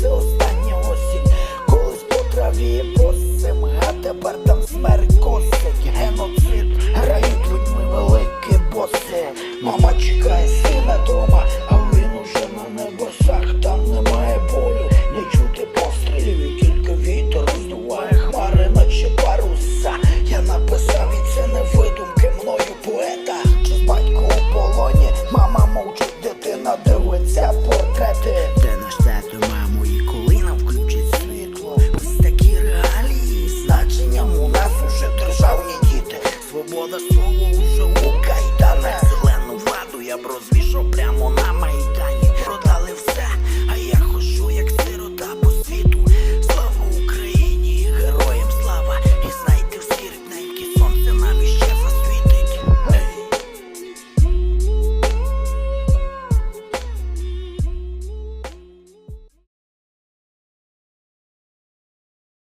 це остання осінь, колись по траві босим, а тепер там смерть косить, геноцид, грають людьми великі боси. Мама чекає сина дома, а він уже на небосах. майбутньому нас уже державні діти, свобода слово уже у Кайдане.